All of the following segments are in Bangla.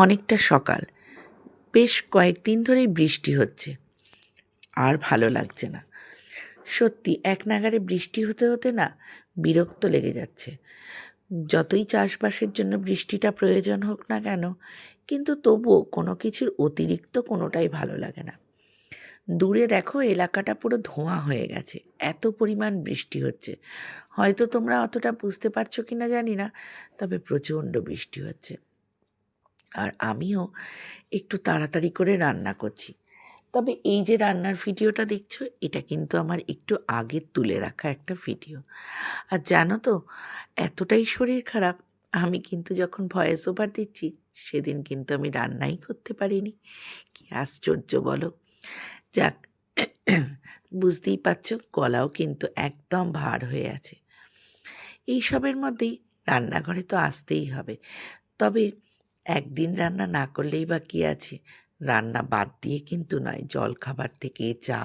অনেকটা সকাল। বেশ কয়েকদিন ধরেই বৃষ্টি হচ্ছে। আর ভালো লাগছে না। সত্যি, এক নাগারে বৃষ্টি হতে হতে না বিরক্ত লেগে যাচ্ছে। যতই চাষবাসের জন্য বৃষ্টিটা প্রয়োজন হোক না কেন, কিন্তু তবুও কোনো কিছুর অতিরিক্ত কোনোটাই ভালো লাগে না। দূরে দেখো, এলাকাটা পুরো ধোঁয়া হয়ে গেছে। এত পরিমাণ বৃষ্টি হচ্ছে। হয়তো তোমরা অতটা বুঝতে পারছ কি না জানি না, তবে প্রচণ্ড বৃষ্টি হচ্ছে। আর আমিও একটু তাড়াতাড়ি করে রান্না করছি। তবে এই যে রান্নার ভিডিওটা দেখছ, এটা কিন্তু আমার একটু আগে তুলে রাখা একটা ভিডিও। আর জানো তো, এতটাই শরীর খারাপ, আমি কিন্তু যখন ভয়েস ওভার দিচ্ছি, সেদিন কিন্তু আমি রান্নাই করতে পারিনি। কি আশ্চর্য বলো? যাক, বুঝতেই পারছ, গলাও কিন্তু একদম ভার হয়ে আছে। এইসবের মধ্যেই রান্নাঘরে তো আসতেই হবে। তবে একদিন রান্না না করলেই বা কী আছে? রান্না বাদ দিয়ে কিন্তু নয় জল খাবার থেকে চা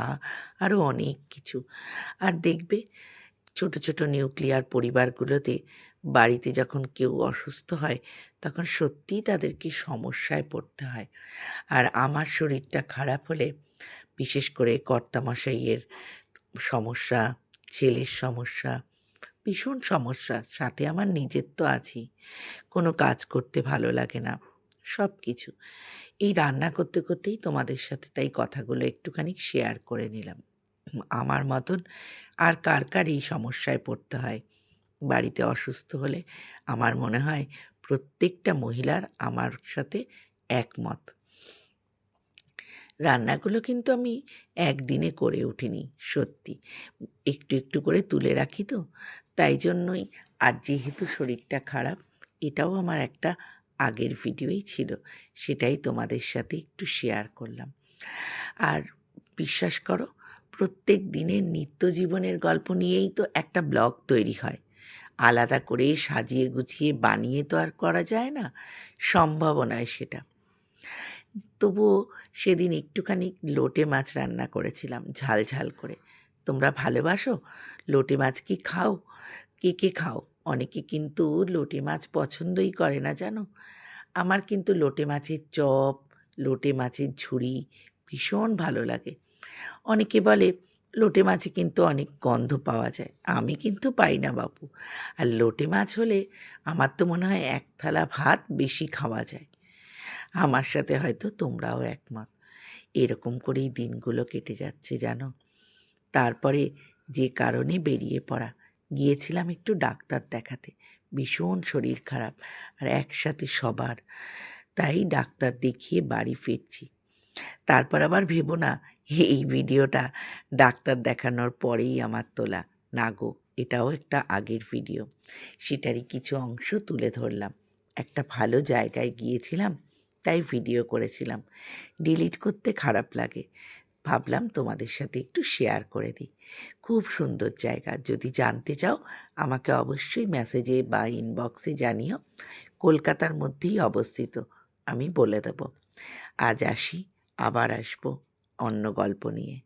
আরও অনেক কিছু। আর দেখবে, ছোট ছোট নিউক্লিয়ার পরিবারগুলোতে বাড়িতে যখন কেউ অসুস্থ হয়, তখন সত্যিই তাদেরকে সমস্যায় পড়তে হয়। আর আমার শরীরটা খারাপ হলে, বিশেষ করে কর্তামশাইয়ের সমস্যা, ছেলের সমস্যা ভীষণ সমস্যা সাথে আমার নিজের তো আছেই কোনো কাজ করতে ভালো লাগে না। সব কিছু এই রান্না করতে করতেই তোমাদের সাথে তাই কথাগুলো একটুখানি শেয়ার করে নিলাম। আমার মতন আর কার কার এই সমস্যায় পড়তে হয়? বাড়িতে অসুস্থ হলে আমার মনে হয় প্রত্যেকটা মহিলার আমার সাথে একমত। রান্নাগুলো কিন্তু আমি একদিনে করে উঠিনি, সত্যি। একটু একটু করে তুলে রাখি তো, তাই জন্যই। আর যেহেতু শরীরটা খারাপ, এটাও আমার একটা আগের ভিডিওই ছিল, সেটাই তোমাদের সাথে একটু শেয়ার করলাম। আর বিশ্বাস করো, প্রত্যেক দিনের নিত্য জীবনের গল্প নিয়েই তো একটা ব্লগ তৈরি হয়। আলাদা করে সাজিয়ে গুছিয়ে বানিয়ে তো আর করা যায় না, সম্ভাবনায় সেটা। তবুও সেদিন একটুখানি লোটে মাছ রান্না করেছিলাম, ঝাল ঝাল করে। তোমরা ভালোবাসো? লোটে মাছ কি খাও? কে কে খাও? অনেকে কিন্তু লোটে মাছ পছন্দই করে না, জানো? আমার কিন্তু লোটে মাছের চপ, লোটে মাছের ঝুড়ি ভীষণ ভালো লাগে। অনেকে বলে, লোটে মাছে কিন্তু অনেক গন্ধ পাওয়া যায়। আমি কিন্তু পাই না, বাপু। আর লোটে মাছ হলে আমার তো মনে হয় এক থালা ভাত বেশি খাওয়া যায়। আমার সাথে হয়তো তোমরাও একমত। এরকম করেই দিনগুলো কেটে যাচ্ছে, জানো? তারপরে যে কারণে বেরিয়ে পড়া, গিয়েছিলাম একটু ডাক্তার দেখাতে। ভীষণ শরীর খারাপ আর একসাথে সবার। তাই ডাক্তার দেখিয়ে বাড়ি ফিরছি। তারপর আবার ভেবো না, এই ভিডিওটা ডাক্তার দেখানোর পরেই আমার তোলা। না গো, এটাও একটা আগের ভিডিও। সেটারই কিছু অংশ তুলে ধরলাম। একটা ভালো জায়গায় গিয়েছিলাম তাই ভিডিও করেছিলাম। ডিলিট করতে খারাপ লাগে। ভাবলাম তোমাদের সাথে একটু শেয়ার করে দিই। খুব সুন্দর জায়গা। যদি জানতে চাও, আমাকে অবশ্যই মেসেজে বা ইনবক্সে জানিও। কলকাতার মধ্যেই অবস্থিত। আমি বলে দেব। আজ আসি, আবার আসব অন্য গল্প নিয়ে।